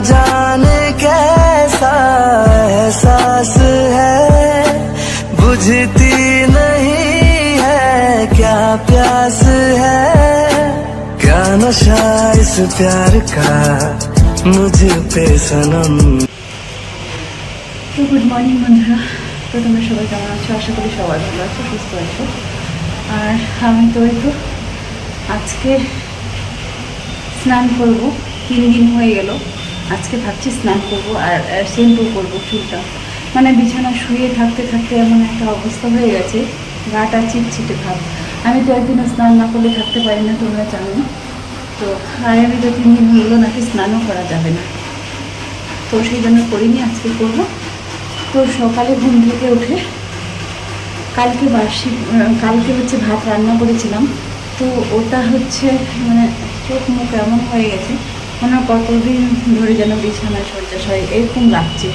जाने कैसा एहसास है बुझती नहीं है क्या प्यास है क्या नशा इस प्यार का मुझ पे सनम তো গুড মর্নিং বন্ধুরা তো তোমরা সবাই কেমন আছো আশা করি সবাই ভালো আছো সুস্থ আছো আর আমি তো এই তো আজকে স্নান করব তিন দিন হয়ে গেল আজকে ভাবছি স্নান করব? আর শ্যাম্পু করব চুলটা। মানে বিছানা শুয়ে থাকতে থাকতে এমন একটা অবস্থা হয়ে গেছে, গাটা চিটচিটে ভাব। আমি তো একদিনও স্নান না করলে থাকতে পারি না, তোমরা জানো তো আর আমি তো তিন দিন হলো নাকি স্নানও করা যাবে না। তো সেই জন্য করিনি, আজকে করব। তো সকালে ঘুম থেকে উঠে কালকে বার্ষিক কালকে হচ্ছে ভাত রান্না করেছিলাম। তো ওটা হচ্ছে মানে চোখ মুখ এমন হয়ে গেছে মানে কতদিন ধরে যেন বিছানায় শয্যাশ হয় এরকম লাগছে।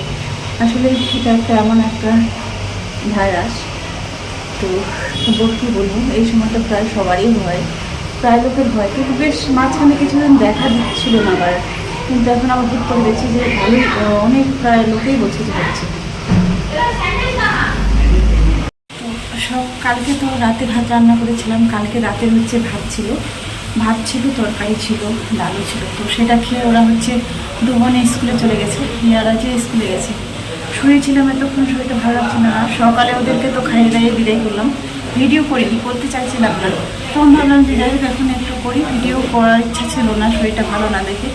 আসলে এটা একটা এমন একটা ভাইরাস। তো কী বলব, এই সময়টা প্রায় সবারই হয় প্রায় লোকের হয় কিন্তু বেশ মাঝখানে কিছুদিন দেখা দিচ্ছিল না আবার। কিন্তু এখন আমার হুট করে দেখছি যে ভালোই অনেক প্রায় লোকেই বলছে যে হচ্ছে। সব কালকে তো রাতে ভাত রান্না করেছিলাম। কালকে রাতে হচ্ছে ভাত ছিল। ভাত ছিল, তরকারি ছিল, ডালও ছিল। তো সেটা খেয়ে ওরা হচ্ছে দু বোনে স্কুলে চলে গেছে। মেয়েরা যে স্কুলে গেছে। শুয়েছিলাম এতক্ষণ, শরীরটা ভালো লাগছে না। সকালে ওদেরকে তো খাইয়ে দাইয়ে বিদায় করলাম। ভিডিও করিনি করতে চাইছিলাম না। তখন ভাবলাম যে যাই এখন একটু করি। ভিডিও করার ইচ্ছা ছিল না, শরীরটা ভালো না দেখে।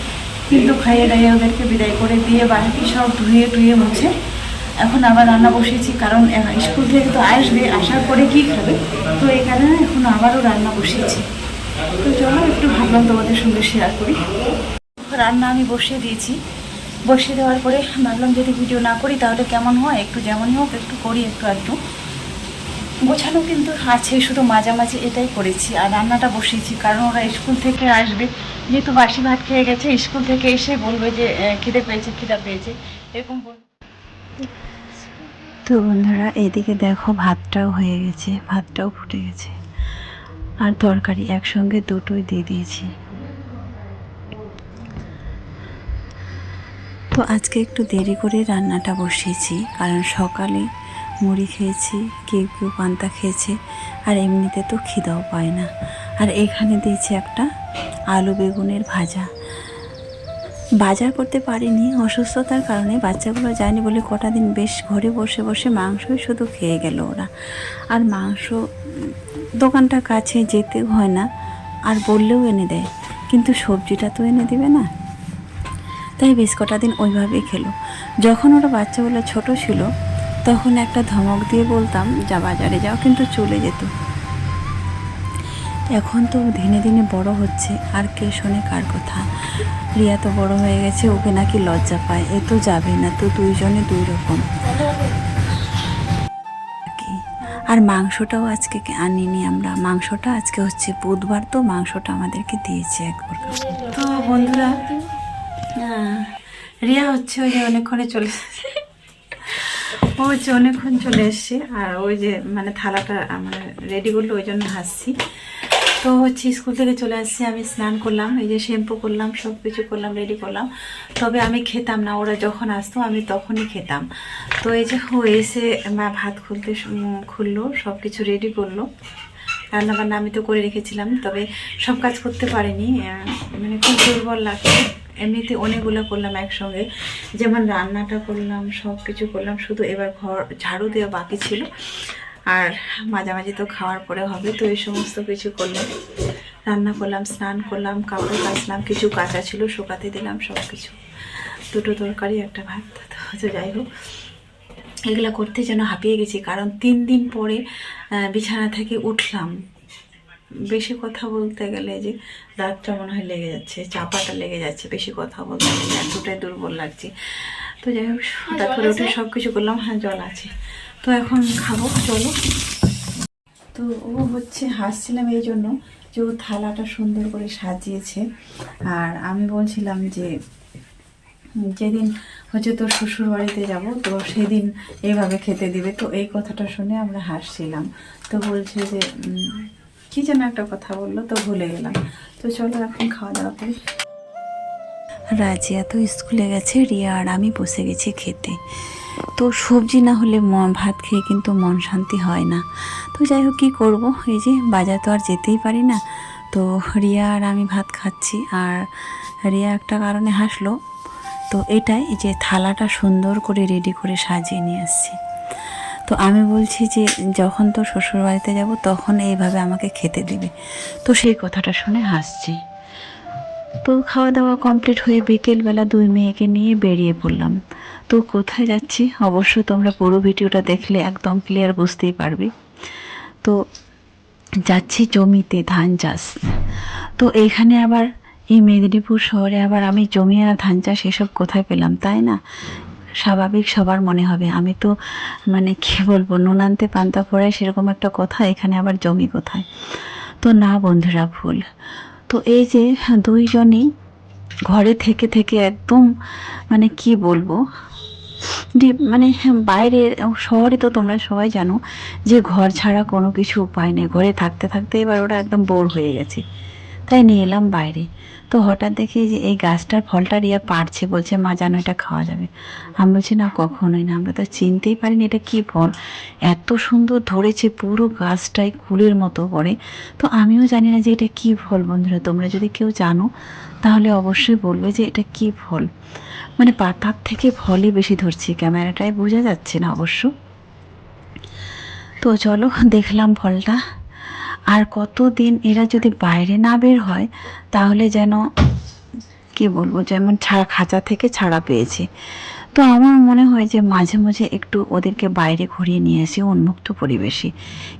কিন্তু খাইয়ে দাইয়ে ওদেরকে বিদায় করে দিয়ে বাড়িতে সব ধুয়ে টুয়ে মুছে এখন আবার রান্না বসিয়েছি। কারণ স্কুল থেকে তো আসবে, আসার পরে কি খাবে? তো কারণে এখন আবারও রান্না বসিয়েছি। তো চলো, একটু ভাবলাম তোমাদের সঙ্গে শেয়ার করি। রান্না আমি বসিয়ে দিয়েছি। বসিয়ে দেওয়ার পরে ভাবলাম যদি ভিডিও না করি, তাহলে কেমন হয়? একটু যেমনই হোক, একটু করি, একটু একটু গোছানো কিন্তু আছে, শুধু মাঝামাঝি এটাই করেছি। আর রান্নাটা বসিয়েছি, কারণ ওরা স্কুল থেকে আসবে। যেহেতু বাসি ভাত খেয়ে গেছে, স্কুল থেকে এসে বলবে যে খিদে পেয়েছে, খিদা পেয়েছে। এরকম বলবে তো বন্ধুরা, এদিকে দেখো ভাতটাও হয়ে গেছে, ভাতটাও ফুটে গেছে। আর তরকারি একসঙ্গে দুটোই দিয়ে দিয়েছি। তো আজকে একটু দেরি করে রান্নাটা বসিয়েছি, কারণ সকালে মুড়ি খেয়েছি, কেউ কেউ পান্তা খেয়েছে, আর এমনিতে তো খিদাও পায় না। আর এখানে দিয়েছি একটা আলু বেগুনের ভাজা। বাজার করতে পারিনি, অসুস্থতার কারণে বাচ্চাগুলো যায়নি বলে কটা দিন বেশ ঘরে বসে বসে মাংসই শুধু খেয়ে গেল ওরা। আর মাংস উম, দোকানটার কাছে যেতে হয় না আর বললেও এনে দেয়। কিন্তু সবজিটা তো এনে দিবে না। তাই বেশ কটা দিন ওইভাবেই খেলো। যখন ওরা বাচ্চাগুলো ছোট ছিল তখন একটা ধমক দিয়ে বলতাম যা বাজারে যাও কিন্তু চলে যেত। এখন তো দিনে দিনে বড় হচ্ছে আর কে শোনে কার কথা। রিয়া তো বড় হয়ে গেছে ওকে নাকি লজ্জা পায়। এ তো যাবে না তো দুইজনে দুই রকম। আর মাংসটাও আজকে আনিনি আমরা। মাংসটা আজকে হচ্ছে বুধবার, তো মাংসটা আমাদেরকে দিয়েছে একবার তো বন্ধুরা রিয়া হচ্ছে ওই যে অনেকক্ষণে চলে ও হচ্ছে অনেকক্ষণ চলে এসছে আর ওই যে মানে থালাটা আমরা রেডি করল ওই জন্য হাসছি। তো হচ্ছে স্কুল থেকে চলে আসছি, আমি স্নান করলাম, এই যে শ্যাম্পু করলাম সব কিছু করলাম রেডি করলাম। তবে আমি খেতাম না, ওরা যখন আসতো আমি তখনই খেতাম। তো এই যে এসে মা ভাত খুলতে খুললো সব কিছু রেডি করল। রান্না বান্না আমি তো করে রেখেছিলাম, তবে সব কাজ করতে পারিনি মানে খুব দুর্বল লাগছে। এমনিতে অনেকগুলো করলাম একসঙ্গে, যেমন রান্নাটা করলাম সব কিছু করলাম, শুধু এবার ঘর, ঝাড়ু দেওয়া বাকি ছিল। আর মাঝামাঝি তো খাওয়ার পরে হবে তো এই সমস্ত কিছু করলাম রান্না করলাম স্নান করলাম কাপড় কাচলাম কিছু কাঁচা ছিল শুকাতে দিলাম সব কিছু। দুটো তরকারি একটা ভাত তো যাই হোক। এগুলো করতে যেন হাঁপিয়ে গেছি কারণ তিন দিন পরে বিছানা থেকে উঠলাম। বেশি কথা বলতে গেলে যে দাঁতটা মনে হয় লেগে যাচ্ছে চাপাটা লেগে যাচ্ছে বেশি কথা বলতে গেলে এতটাই দুর্বল লাগছে। তো যাই হোক হঠাৎ করে উঠে সব কিছু করলাম হ্যাঁ জল আছে। তো এখন খাব, চলো। তো ও হচ্ছে হাসছিলাম এই জন্য যে ও থালাটা সুন্দর করে সাজিয়েছে। আর আমি বলছিলাম যে, যেদিন হচ্ছে তোর শ্বশুর বাড়িতে যাব, তো সেদিন এইভাবে খেতে দিবে। তো এই কথাটা শুনে আমরা হাসছিলাম। তো বলছে যে কি যেন একটা কথা বলল, তো ভুলে গেলাম। তো চলো এখন খাওয়া দাওয়া করি। রাজিয়া তো স্কুলে গেছে, রিয়া আর আমি বসে গেছি খেতে। তো সবজি না হলে ভাত খেয়ে কিন্তু মন শান্তি হয় না। তো যাই হোক, কী করব? এই যে বাজার তো আর যেতেই পারি না। তো রিয়া আর আমি ভাত খাচ্ছি আর রিয়া একটা কারণে হাসলো। তো এটাই যে থালাটা সুন্দর করে রেডি করে সাজিয়ে নিয়ে আসছি। তো আমি বলছি যে যখন তো শ্বশুরবাড়িতে যাব, তখন এইভাবে আমাকে খেতে দেবে। তো সেই কথাটা শুনে হাসছি। তো খাওয়া দাওয়া কমপ্লিট হয়ে বিকেলবেলা দুই মেয়েকে নিয়ে বেরিয়ে পড়লাম। তো কোথায় যাচ্ছি? অবশ্য তোমরা পুরো ভিডিওটা দেখলে একদম ক্লিয়ার বুঝতেই পারবে। তো যাচ্ছি জমিতে ধান চাষ। তো এইখানে আবার এই মেদিনীপুর শহরে আবার আমি জমি আর ধান চাষ এসব কোথায় পেলাম, তাই না? স্বাভাবিক সবার মনে হবে। আমি তো মানে কী বলব, নুনান্তে পান্তা পড়ায় সেরকম একটা কথা, এখানে আবার জমি কোথায়? তো না বন্ধুরা, ভুল। তো এই যে দুইজনই ঘরে থেকে থেকে একদম মানে কি বলব? যে মানে বাইরে শহরে তো তোমরা সবাই জানো যে ঘর ছাড়া কোনো কিছু উপায় নেই। ঘরে থাকতে থাকতে এবার ওরা একদম বোর হয়ে গেছে। তাই নিয়ে এলাম বাইরে। তো হঠাৎ দেখি যে এই গাছটার ফলটা রিয়া পারছে বলছে, মা জানো এটা খাওয়া যাবে। আমি বলছি, না, কখনোই না, আমরা তো চিনতেই পারিনি এটা কী ফল। এত সুন্দর ধরেছে পুরো গাছটাই কুলের মতো করে তো আমিও জানি না যে এটা কী ফল, বন্ধুরা, তোমরা যদি কেউ জানো, তাহলে অবশ্যই বলবে যে এটা কী ফল। মানে পাতার থেকে ফলই বেশি ধরছি, ক্যামেরাটায় বোঝা যাচ্ছে না অবশ্য। তো চলো, দেখলাম ফলটা। আর কতদিন এরা যদি বাইরে না বের হয়, তাহলে যেন, কি বলব, যেমন ছাড়া খাঁচা থেকে ছাড়া পেয়েছে। তো আমার মনে হয় যে মাঝে মাঝে একটু ওদেরকে বাইরে ঘুরিয়ে নিয়ে আসি, উন্মুক্ত পরিবেশে।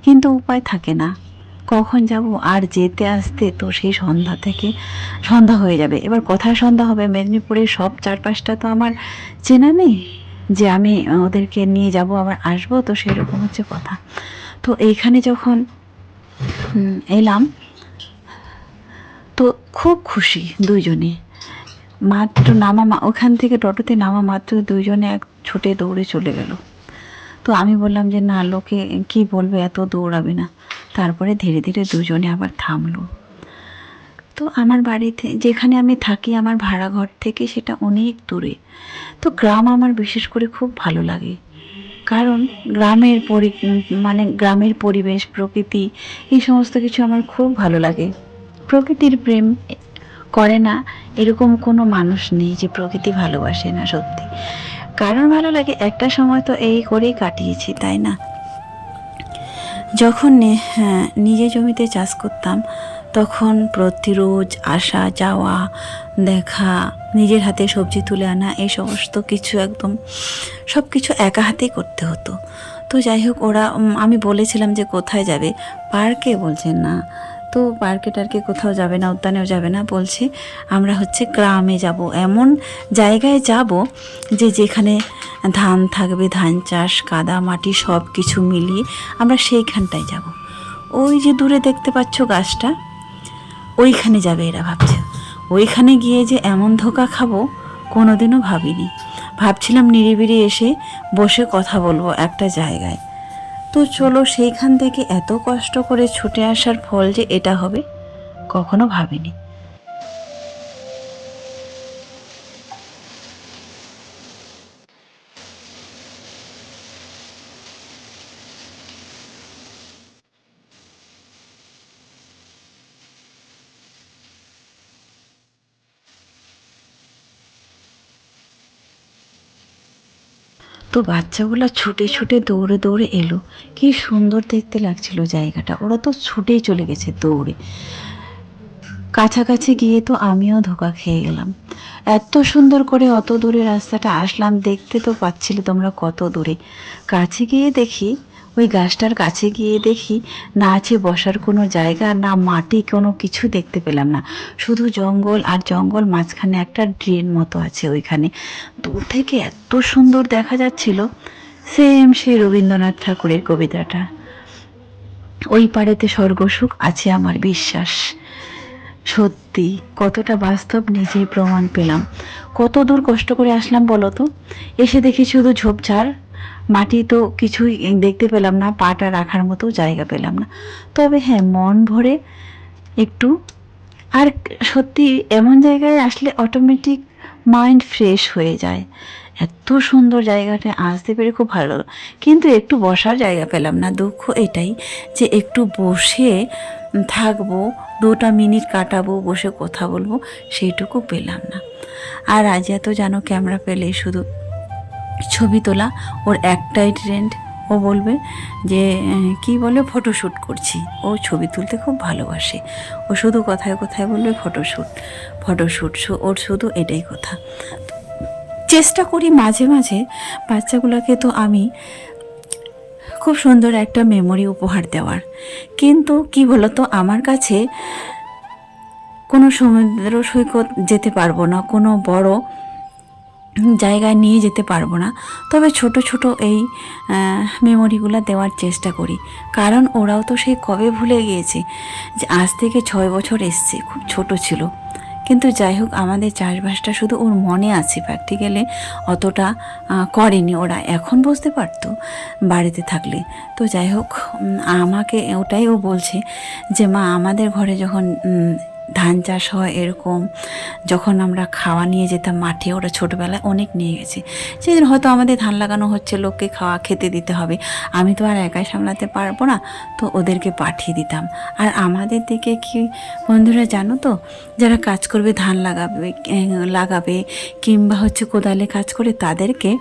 কিন্তু উপায় থাকে না। কখন যাব আর যেতে আসতে তো সেই সন্ধ্যা থেকে সন্ধ্যা হয়ে যাবে। এবার কোথায় সন্ধ্যা হবে? মেদিনীপুরের সব চারপাশটা তো আমার চেনা নেই। যে আমি ওদেরকে নিয়ে যাব, আবার আসব, তো সেরকম হচ্ছে কথা। তো এইখানে যখন এলাম। তো খুব খুশি দুইজনে। মাত্র নামা মা- ওখান থেকে টোটোতে নামা মাত্র দুইজনে এক ছুটে দৌড়ে চলে গেল। তো আমি বললাম যে, না, লোকে কি বলবে? এত দৌড়াবে না। তারপরে ধীরে ধীরে দুজনে আবার থামলো। তো আমার বাড়িতে যেখানে আমি থাকি, আমার ভাড়া ঘর থেকে সেটা অনেক দূরে। তো গ্রাম আমার বিশেষ করে খুব ভালো লাগে। কারণ গ্রামের পরি মানে গ্রামের পরিবেশ প্রকৃতি এই সমস্ত কিছু আমার খুব ভালো লাগে। প্রকৃতির প্রেম করে না এরকম কোনো মানুষ নেই যে প্রকৃতি ভালোবাসে না সত্যি। কারণ ভালো লাগে একটা সময় তো এই করেই কাটিয়েছি তাই না? যখন হ্যাঁ, নিজে জমিতে চাষ করতাম তখন প্রতিরোজ আসা, যাওয়া, দেখা, নিজের হাতে সবজি তুলে আনা, এই সমস্ত কিছু একদম সব কিছু একা হাতেই করতে হতো। তো যাই হোক, ওরা আমি বলেছিলাম যে কোথায় যাবে। পার্কে বলছে, না। তো পার্কে টার্কে কোথাও যাবে না, উদ্যানেও যাবে না। বলছে, আমরা হচ্ছে গ্রামে যাব। এমন জায়গায় যাব যে যেখানে ধান থাকবে, ধান চাষ, কাদা, মাটি সব কিছু মিলিয়ে আমরা সেইখানটায় যাব। ওই যে দূরে দেখতে পাচ্ছ গাছটা ওইখানে যাবে এরা ভাবছে। ওইখানে গিয়ে যে এমন ধোকা খাব, কোনোদিনও ভাবিনি। ভাবছিলাম নিরিবিরি এসে বসে কথা বলব একটা জায়গায়। তো চলো সেইখান থেকে এত কষ্ট করে ছুটে আসার ফল যে এটা হবে, কখনো ভাবিনি। তো বাচ্চাগুলো ছুটে ছুটে দৌড়ে দৌড়ে এলো। কি সুন্দর দেখতে লাগছিল জায়গাটা। ওরা তো ছুটেই চলে গেছে দৌড়ে। কাছাকাছি গিয়ে তো আমিও ধোকা খেয়ে গেলাম। এত সুন্দর করে অত দূরে রাস্তাটা আসলাম, দেখতে তো পাচ্ছিলে তোমরা কত দূরে। কাছে গিয়ে দেখি ওই গাছটার কাছে গিয়ে দেখি না আছে বসার কোনো জায়গা, না মাটি, কোনো কিছু দেখতে পেলাম না। শুধু জঙ্গল আর জঙ্গল মাঝখানে একটা ড্রেন মতো আছে ওইখানে। দূর থেকে এত সুন্দর দেখা যাচ্ছিল। সেম সেই রবীন্দ্রনাথ ঠাকুরের কবিতাটা। ওই পাড়েতে স্বর্গসুখ আছে আমার বিশ্বাস। সত্যি, কতটা বাস্তব নিজেই প্রমাণ পেলাম। কত দূর কষ্ট করে আসলাম বলো তো? এসে দেখি শুধু ঝোপঝাড় মাটি তো কিছুই দেখতে পেলাম না, পাটা রাখার মতো জায়গা পেলাম না। তবে হ্যাঁ মন ভরে একটু। আর সত্যি এমন জায়গায় আসলে অটোমেটিক মাইন্ড ফ্রেশ হয়ে যায়। এত সুন্দর জায়গাটা আসতে পেরে খুব ভালো লাগল। কিন্তু একটু বসার জায়গা পেলাম না। দুঃখ এটাই যে একটু বসে থাকব, দুটা মিনিট কাটাবো, বসে কথা বলব, সেইটুকু পেলাম না। আর আজ এত জানো ক্যামেরা পেলে শুধু ছবি তোলা, ওর একটাই ট্রেন্ড ও বলবে যে কি বলে? ফটোশ্যুট করছি। ও ছবি তুলতে খুব ভালোবাসে। ও শুধু কথায় কথায় বলবে ফটোশ্যুট ফটোশ্যুট ওর শুধু এটাই কথা। চেষ্টা করি মাঝে মাঝে বাচ্চাগুলোকে তো আমি খুব সুন্দর একটা মেমোরি উপহার দেওয়ার। কিন্তু কি বলতো, আমার কাছে কোনো সমুদ্র সৈকত যেতে পারব না, কোনো বড় জায়গায় নিয়ে যেতে পারব না। তবে ছোট ছোট এই মেমোরিগুলো দেওয়ার চেষ্টা করি। কারণ ওরাও তো সেই কবে ভুলে গিয়েছে যে আজ থেকে ছয় বছর এসছে, খুব ছোট ছিল। কিন্তু যাই হোক, আমাদের চাষবাসটা শুধু ওর মনে আছে প্র্যাকটিক্যালে অতটা করেনি ওরা। এখন বুঝতে পারতো বাড়িতে থাকলে। তো যাই হোক আমাকে ওটাই ও বলছে যে, মা, আমাদের ঘরে যখন ধান চাষ হয় এরকম, যখন আমরা খাওয়া নিয়ে যেতাম মাঠে, ওরা ছোটোবেলায় অনেক নিয়ে গেছে। সেদিন হয়তো আমাদের ধান লাগানো হচ্ছে, লোককে খাওয়া, খেতে দিতে হবে। আমি তো আর একাই সামলাতে পারব না, তো ওদেরকে পাঠিয়ে দিতাম। আর আমাদের দিকে কি, বন্ধুরা জানো তো, যারা কাজ করবে, ধান লাগাবে লাগাবে, কিংবা হচ্ছে কোদালে কাজ করে, তাদেরকে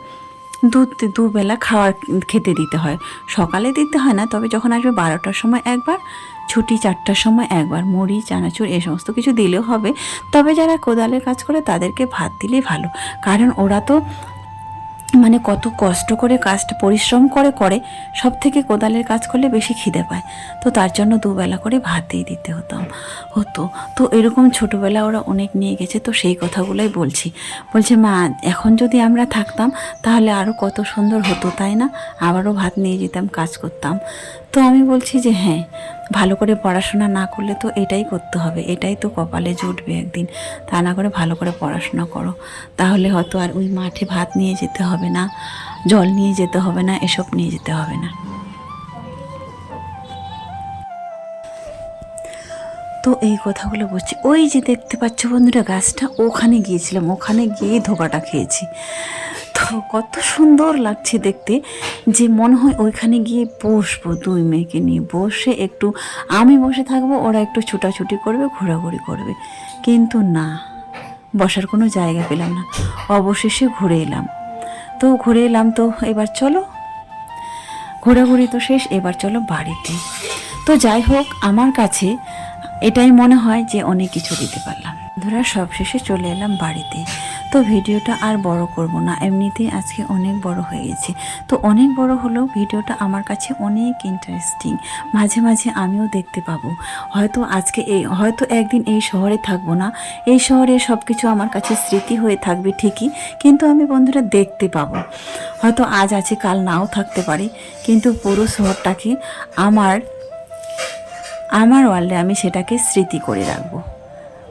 দু, দুবেলা খাওয়ার খেতে দিতে হয়। সকালে দিতে হয় না, তবে যখন আসবে বারোটার সময় একবার ছুটি চারটার সময় একবার মুড়ি, চানাচুর এ সমস্ত কিছু দিলেও হবে। তবে যারা কোদালের কাজ করে তাদেরকে ভাত দিলেই ভালো। কারণ ওরা তো মানে কত কষ্ট করে কাজটা, পরিশ্রম করে করে সব থেকে কোদালের কাজ করলে বেশি খিদে পায়। তো তার জন্য দুবেলা করে ভাত দিয়ে দিতে হতাম হতো। তো এরকম ছোটোবেলা ওরা অনেক নিয়ে গেছে, তো সেই কথাগুলোই বলছি। বলছে, মা, এখন যদি আমরা থাকতাম তাহলে আরও কত সুন্দর হতো, তাই না? আবারও ভাত নিয়ে যেতাম, কাজ করতাম। তো আমি বলছি যে হ্যাঁ ভালো করে পড়াশোনা না করলে তো এটাই করতে হবে, এটাই তো কপালে জুটবে একদিন। তা না করে ভালো করে পড়াশোনা করো। তাহলে হয়তো আর ওই মাঠে ভাত নিয়ে যেতে হবে না, জল নিয়ে যেতে হবে না, এসব নিয়ে যেতে হবে না। তো এই কথাগুলো বলছি। ওই যে দেখতে পাচ্ছ বন্ধুরা, গাছটা ওখানে গিয়েছিলাম, ওখানে গিয়ে ধোকাটা খেয়েছি। কত সুন্দর লাগছে দেখতে যে মনে হয় ওইখানে গিয়ে বসবো দুই মেয়েকে নিয়ে। বসে একটু আমি বসে থাকব, ওরা একটু ছুটাছুটি করবে, ঘোরাঘুরি করবে। কিন্তু না, বসার কোনো জায়গা পেলাম না। অবশেষে ঘুরে এলাম। তো ঘুরে এলাম তো এবার চলো। ঘোরাঘুরি তো শেষ, এবার চলো বাড়িতে। তো যাই হোক, আমার কাছে এটাই মনে হয় যে অনেক কিছু দিতে পারলাম। ধরা সব শেষে চলে এলাম বাড়িতে। তো ভিডিওটা আর বড় করব না, এমনিতেই আজকে অনেক বড় হয়ে গেছে। তো অনেক বড় হলেও ভিডিওটা আমার কাছে অনেক ইন্টারেস্টিং মাঝে মাঝে আমিও দেখতে পাবো। হয়তো আজকে এই, হয়তো একদিন এই শহরে থাকব না। এই শহরে সব কিছু আমার কাছে স্মৃতি হয়ে থাকবে ঠিকই, কিন্তু আমি বন্ধুরা দেখতে পাবো। হয়তো আজ আছে, কাল নাও থাকতে পারি, কিন্তু পুরো শহরটাকে আমার আমার ওয়ার্ল্ডে আমি সেটাকে স্মৃতি করে রাখব।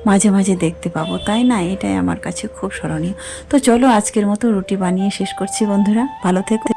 মাঝে মাঝে দেখতে পাবো, তাই না? এটাই আমার কাছে খুব স্মরণীয়। তো চলো আজকের মতো রুটি বানিয়ে শেষ করছি বন্ধুরা। ভালো থেকো।